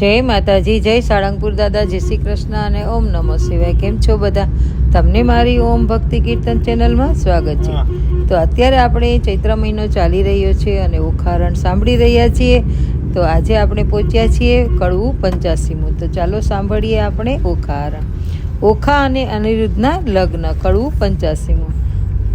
જય માતાજી જય સાળંગપુર દાદા જય શ્રી કૃષ્ણ અને ઓમ નમો શિવાય. કેમ છો બધા? તમને મારી ઓમ ભક્તિ કીર્તન ચેનલમાં સ્વાગત છે. તો અત્યારે આપણે ચૈત્ર મહિનો ચાલી રહ્યો છે અને ઓખારણ સાંભળી રહ્યા છીએ. તો આજે આપણે પહોંચ્યા છીએ કડવું પંચ્યાસીમું. તો ચાલો સાંભળીએ આપણે ઓખારણ ઓખા અને અનિરુદ્ધના લગ્ન કડવું પંચ્યાસીમું.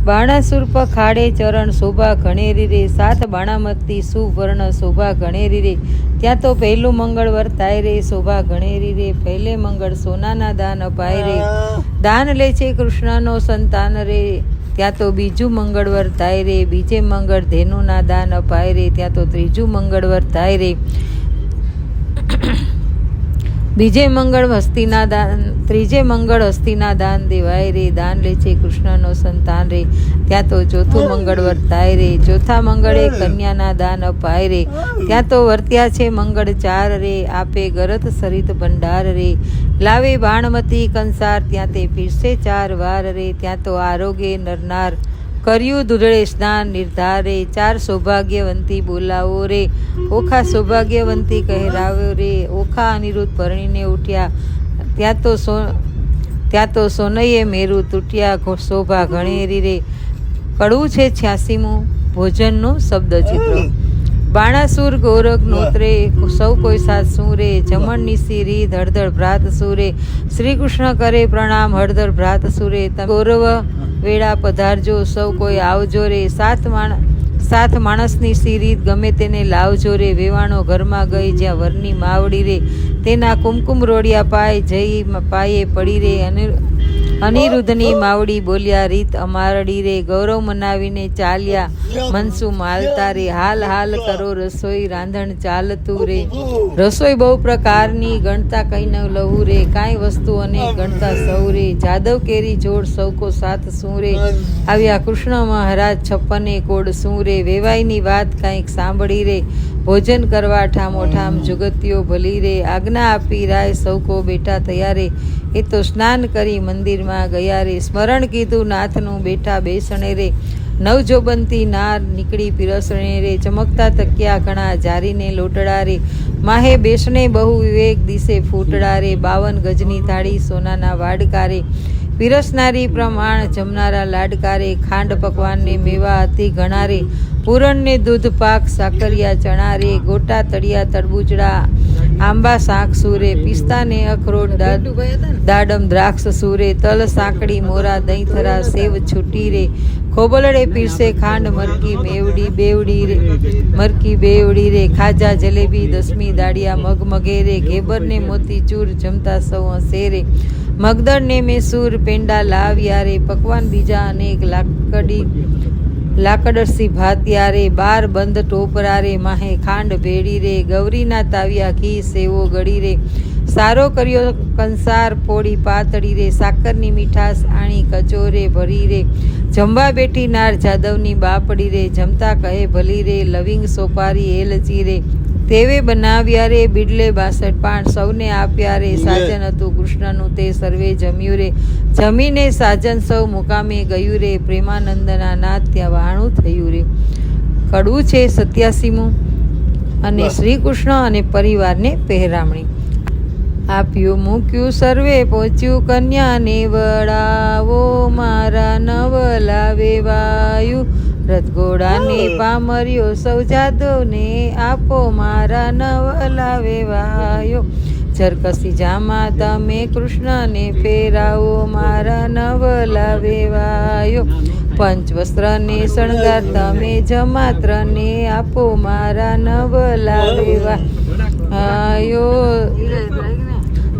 બાણાસુર ખાડે ચરણ શોભા ઘણેરી રે સાત બાણામતી સુવર્ણ શોભા ઘણેરી રે ત્યાં તો પહેલું મંગળ વર્તાય રે શોભા ઘણેરી રે પહેલે મંગળ સોનાના દાન અપાય રે. દાન લે છે કૃષ્ણનો સંતાન રે. ત્યાં તો બીજું મંગળ વર્તાય રે. બીજે મંગળ ધેનુના દાન અપાય રે. ત્યાં તો ત્રીજું મંગળ વર્તાય રે. બીજે મંગળ હસ્તીના દાન ત્રીજે મંગળ હસ્તીના દાન દેવાય રે દાન લે છે કૃષ્ણનો સંતાન રે. ત્યાં તો ચોથું મંગળ વર્તાય રે. ચોથા મંગળે કન્યાના દાન અપાય રે. ત્યાં તો વર્ત્યા છે મંગળ ચાર રે. આપે ગરત સરિત ભંડાર રે. લાવે બાણમતી કંસાર ત્યાં તે પીરસે ચાર વાર રે. ત્યાં તો આરોગ્ય નરનાર. કર્યું ધૂળે સ્નાન, નિર્ધારે, ચાર સૌભાગ્યવંતી બોલાવો રે. ઓખા સૌભાગ્યવંતી કહેરાવ્યો રે. ઓખા અનિરુદ્ધ પરણીને ઉઠ્યા. ત્યાં તો સો, ત્યાં તો સોનૈયે મેરું તૂટ્યા. શોભા ઘણેરી રે. કડવું છે છ્યાસીમું? ભોજનનું શબ્દ ચિત્ર. બાણાસુર ગોરખ નોતરે. સૌ કોઈ સાથ સૂરે જમણ નિશી રીત, હળદર ભ્રાત સુરે શ્રી કૃષ્ણ કરે પ્રણામ, હળદર ભ્રાત સુરે ગૌરવ વેળા પધારજો, સૌ કોઈ આવજો રે. સાત માણ, સાત માણસની સી રીત ગમે તેને લાવજો રે. વેવાણો ઘરમાં ગઈ જ્યાં વરની માવડી રે. તેના કુમકુમ રોડિયા પાય જઈ પાયે પડી રે. અને અનિરુદ્ધની માવડી બોલ્યા, રીત અમારડી રે, ગૌરવ મનાવીને ચાલ્યા. મનસુ માલતા રે, હાલ હાલ કરો રસોઈ, રાંધણ ચાલતું રે. રસોઈ બહુ પ્રકારની, ગણતા કઈ ન લવું રે. કાંઈ વસ્તુઓને ગણતા સૌ રે. જાદવ કેરી જોડ સૌકો સાથ શું રે? આવ્યા કૃષ્ણ મહારાજ છપ્પને કોડ શું રે? વેવાઈની વાત કાંઈક સાંભળી રે. ભોજન કરવા ઠામોઠામ જુગતીઓ ભલી રે, આજ્ઞા આપી રાય સૌકો બેટા તૈયારે. એ તો સ્નાન કરી મંદિરમાં ગયા રે, સ્મરણ કીધું નાથનું બેઠા બેસણે રે. નવજોબંતી નાર નીકળી પીરસણે રે, ચમકતા તકિયા ઘણા જારીને લોટડા રે. માહે બેસણે બહુ વિવેક દિશે ફૂટડા રે, બાવન ગજની થાળી સોનાના વાડકારે પીરસનારી પ્રમાણ જમનારા લાડકારે ખાંડ પકવાનને મેવા અતિ ઘણારે પૂરણને દૂધ, પાક, સાકરિયા ચણા રે ગોટા, તળિયા, તરબૂચડા, આંબા, શાક, સુરે, પિસ્તાને અખરોટ દાડમ, દ્રાક્ષ, સુરે, તલ, સાંકડી, મોરા, દહીંથરા, સેવ છૂટી રે ખોબલડે, પીરસે, ખાંડ મરકી મેવડી, બેવડી રે મરકી બેવડી રે, ખાજા, જલેબી, દસમી દાડિયા મગ, મગેરે, ઘેબરને મોતીચૂર જમતા, સૌ હસે રે મગદળને મેસૂર, પેંડા, લાવ્યા રે, પકવાન બીજા અનેક લાકડી લાકડરસી ભાતિયા રે બાર બંધ ટોપરા રે માહે ખાંડ ભેડી રે, ગૌરીના તાવ્યા ઘી સેવો ગળી રે. સારો કર્યો કંસાર, પોળી પાતળી રે, સાકરની મીઠાશ આણી કચોરે ભરી રે. જમવા બેઠી નાર જાદવની બાપડી રે જમતા કહે ભલી રે લવિંગ સોપારી એલચી રે. તેવે બનાવ્યા રે બિડલે બાસઠ પાણ સૌને આપ્યા રે. સાજન હતું કૃષ્ણનું તે સર્વે જમ્યું રે. જમીને સાજન સૌ મુકામે ગયું રે પ્રેમાનંદના નાથ ત્યાં વહાણું થયું રે. કડવું છે સત્યાસીમું અને શ્રી કૃષ્ણ અને પરિવારને પહેરામણી. આપ્યું મૂક્યું સર્વે પહોંચ્યું કન્યાને વડાવો મારા નવલા વાયુ. રથઘોડાને પામર્યો સૌ જાદવને આપો મારા નવલા વેવાયો જરકસી જામા તમે કૃષ્ણને ફેરાવો મારા નવલા વેવાયો પંચવસ્ત્રને શણગાર તમે જમાત્રને આપો મારા નવલા વેવાયો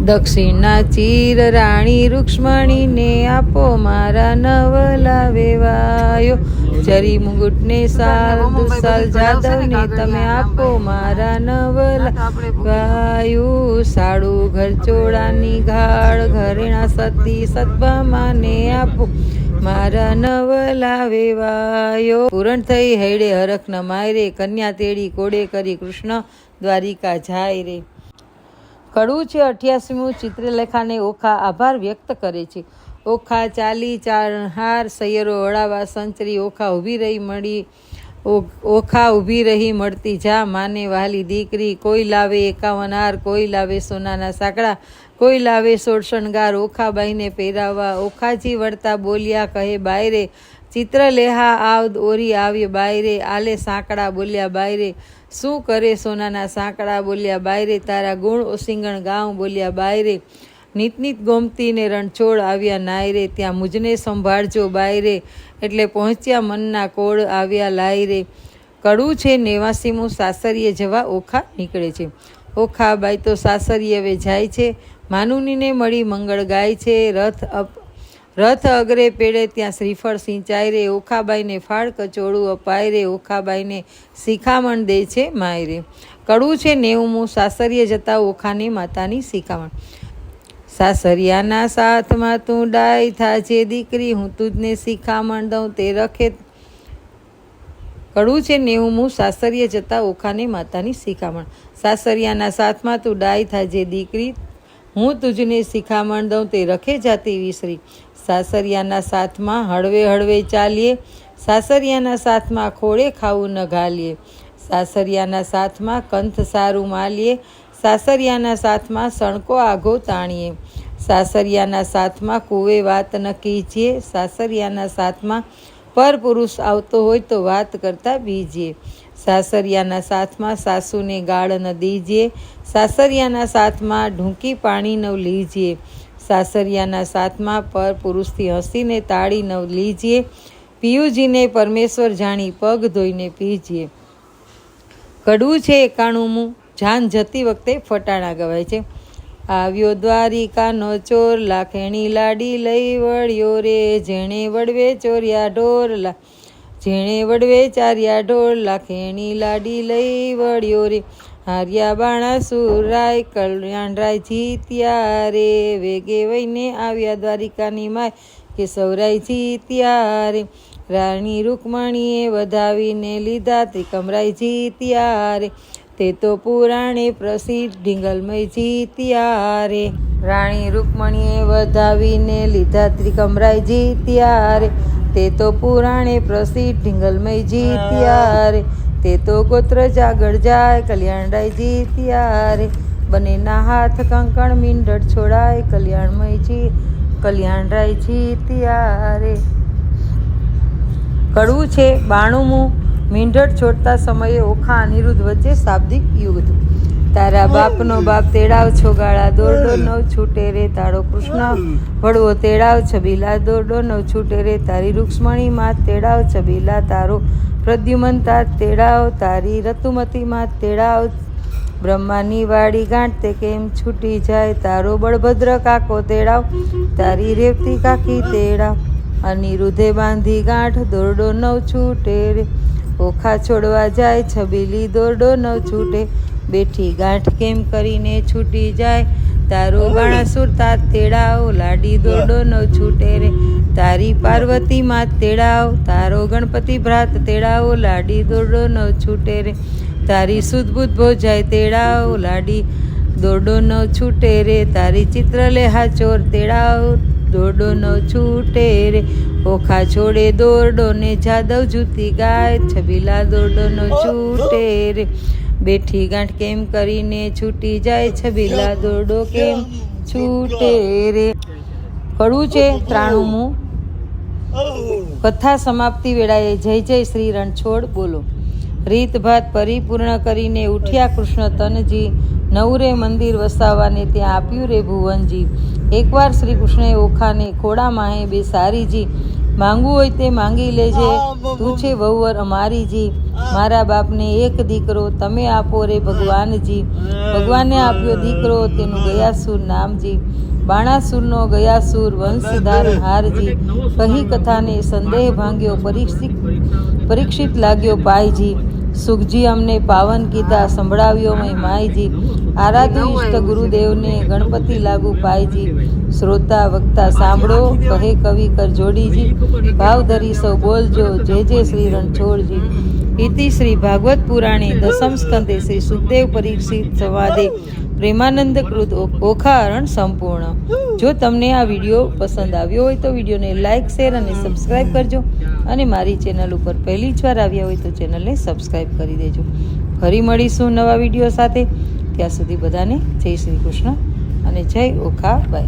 દક્ષિણના ચીર રાણી રૂક્ષ્મણીને આપો મારા નવલા વેવાયો જરી મુગુટને સાલ દુસાલ જાદવને તમે આપો મારા નવલા વાયુ. સાડું ઘરચોળાની ઘાળ ઘરેણા સતી સતભામાને આપો મારા નવલા વેવાયો પૂરણ થઈ હૈડે હરખ ન માયરે કન્યા તેડી કોડે કરી કૃષ્ણ દ્વારિકા જાય રે. કડવું છે અઠ્યાસીમું ચિત્રલેખાને ઓખા આભાર વ્યક્ત કરે છે. ઓખા ચાલી ચારણહાર સૈયરો વળાવા, સંચરી, ઓખા ઊભી રહી મળી, ઓખા ઊભી રહી મળતી જા, માને વાલી દીકરી, કોઈ લાવે એકાવન હાર, કોઈ લાવે સોનાના સાંકડા કોઈ લાવે સોળ શણગાર ઓખાબાઈને પહેરાવવા ઓખાજી વળતા બોલ્યા, કહે બાયરે ચિત્રલેહા આવ ઓરી આવ્ય બાયરે, આલે સાંકડા બોલ્યા બાયરે, શું કરે સોનાના સાંકડા બોલ્યા બાયરે, તારા ગુણ ઓસિંગણ ગાઉં બોલ્યા બાયરે. નીતનીત નીત ગોમતીને રણછોડ આવ્યા નાયરે, ત્યાં મુજને સંભાળજો બાયરે, એટલે પહોંચ્યા મનના કોળ આવ્યા લાયરે. કડું છે નેવાસીમું સાસરીએ જવા ઓખા નીકળે છે. ઓખા બાઈ તો સાસરીએ હવે જાય છે. માનુનીને મળી મંગળ ગાય છે. રથ અપ રથ અગરે પેડે ત્યાં શ્રીફળ સિંચાય રે, ઓખાબાઈને ફાળ કચોળું અપાય રે, ઓખાબાઈને શિખામણ દે છે માય રે. કડું છે નેવમું સાસરીએ જતા ઓખાની માતાની શિખામણ. સાસરિયાના સાથમાં તું ડાય થાજે દીકરી, હું તુજને શિખામણ દઉં તે રખે. કડું છે નેવમું સાસરીએ જતા ઓખાની માતાની શિખામણ. સાસરિયાના સાથમાં તું ડાય થાજે દીકરી હું તુજને શિખામણ દઉં તે રખે જાતી વિસરી. સાસરિયાના સાથમાં હળવે હળવે ચાલીએ. સાસરિયાના સાથમાં ખોળે ખાવું ન ઘાલીએ. સાસરિયાના સાથમાં કંથ સારું માલીએ. સાસરિયાના સાથમાં સણકો આઘો તાણીએ. સાસરિયાના સાથમાં કુવે વાત ન કીજીએ. સાસરિયાના સાથમાં પર પુરુષ આવતો હોય તો વાત કરતા બીજીએ. સાસરિયાના સાથમાં સાસુને ગાળ ન દીજીએ સાસરિયાના સાથમાં ઢૂંકી પાણી ન લીજીએ સાસરિયાના સાથમાં પર પુરુષથી હસીને તાળી ન લીજીએ પિયુજીને પરમેશ્વર જાણી પગ ધોઈને પીજીએ કડવું છે એકાણુંમું, જાન જતી વખતે ફટાણા ગવાય છે. આવ્યો દ્વારિકાનો ચોર, લાખેણી લાડી લઈ વળ્યો રે, જેણે વડવે ચોર્યા ઢોર લા જેણે વડવે ચાર્યા ઢોળ લાખેણી લાડી લઈ વળ્યો રે. હાર્યા બાણા સુરાય કલ્યાણરાય જીત્યા રે. વેગે વહીને આવ્યા દ્વારિકાની માય, કે સૌરાય જીત્યા રે. રાણી રૂકમણીએ વધાવીને લીધા, ત્રિકમરાય જીત્યા રે. તે તો પુરાણે પ્રસિદ્ધ ઢીંગલમય જીત્યા રે. રાણી રૂકમણીએ વધાવીને લીધા, ત્રિકમરાય જીત્યા રે. તે તો પુરાણે પ્રસિદ્ધ ઢીંગલમય જીત્યા રે તે તો ગોત્ર જાગળ જાય, કલ્યાણરાય જીત્યા રે બંનેના હાથ કંકણ મીંડળ છોડાય, કલ્યાણમય જી, કલ્યાણરાય જીત્યા રે કડવું છે બાણુંમું મીંઢળ છોડતા સમયે ઓખા અનિરુદ્ધ વચ્ચે શાબ્દિક યુદ્ધ. તારા બાપનો બાપ તેડાવ છોગાળા દોરડો નવ છૂટે રે તારો કૃષ્ણ. વડવો તેડાવ છબીલા દોરડો નવ છૂટે રે તારી રૂક્ષ્મણી માં તેડાવ છબીલા તારો. પ્રદ્યુમન તાર તેડાવ તારી રતુમતી માં તેડાવ. બ્રહ્માની વાડી ગાંઠ તે કેમ છૂટી જાય તારો બળભદ્ર કાકો તેડાવ. તારી રેવતી કાકી તેડાવ. અનિરુદ્ધે બાંધી ગાંઠ દોરડો નવ છૂટે રે. ઓખા છોડવા જાય છબીલી દોરડો નવ છૂટે. બેઠી ગાંઠ કેમ કરીને છૂટી જાય? તારો બાણાસુર તાર તેડાવ લાડી દોરડો નો છૂટે રે. તારી પાર્વતી માં તેડાવ તારો ગણપતિ ભ્રાત તેડાવ લાડી દોરડો નો છૂટે રે. તારી સુદબુદ ભોજાય તેડાવ લાડી દોરડો નો છૂટે રે. તારી ચિત્રલેહા ચોર તેડાવ દોડો નો છૂટે રે. ઓખા છોડે દોરડો ને જાદવ જૂતી ગાય છબીલા દોરડો નો છૂટે રે. બેઠી ગાંઠ કેમ કરીને છૂટી જાય છબીલા દોરડો કેમ છૂટે રે? કડવું છે? ત્રાણુંમું કથા સમાપ્તિ વેળાએ જય જય શ્રી રણછોડ બોલો. રીતભાત પરિપૂર્ણ કરીને ઉઠ્યા કૃષ્ણ તનજી નવરે મંદિર વસાવવાને ત્યાં આપ્યું રે ભુવનજી. એકવાર શ્રી કૃષ્ણએ ઓખાને માહે બે સારીજી માંગવું હોય તે માંગી લેજે. તું છે વહુવર અમારીજી મારા બાપને એક દીકરો તમે આપો રે ભગવાનજી ભગવાને આપ્યો દીકરો તેનું ગયાસુર નામજી બાણાસુરનો ગયાસુર વંશધાર હારજી કહી કથાને સંદેહ ભાંગ્યો પરીક્ષિત પરીક્ષિત લાગ્યો પાયજી સુખજી અમને પાવન ગીતા સંભળાવ્યો, મય માયજી. આરાધુ ઇષ્ટ ગુરુદેવને ગણપતિ લાગુ પાયજી. શ્રોતા, વક્તા, સાંભળો, કહે કવિ કર જોડીજી ભાવ ધરી સૌ બોલજો. જે જે શ્રી રણછોડજી. ઇતિ શ્રી ભાગવત પુરાણે દસમ સ્કંદે શ્રી સુખદેવ પરીક્ષિત સંવાદે પ્રેમાનંદ કૃત ઓ- ઓખાહરણ સંપૂર્ણ. જો તમને આ વીડિયો પસંદ આવ્યો હોય તો વિડીયોને લાઇક શેર અને સબસ્ક્રાઇબ કરજો અને મારી ચેનલ ઉપર પહેલી જ વાર આવ્યા હોય તો ચેનલને સબસ્ક્રાઇબ કરી દેજો. ફરી મળીશું નવા વીડિયો સાથે. ત્યાં સુધી બધાને જય શ્રી કૃષ્ણ અને જય ઓખા બાય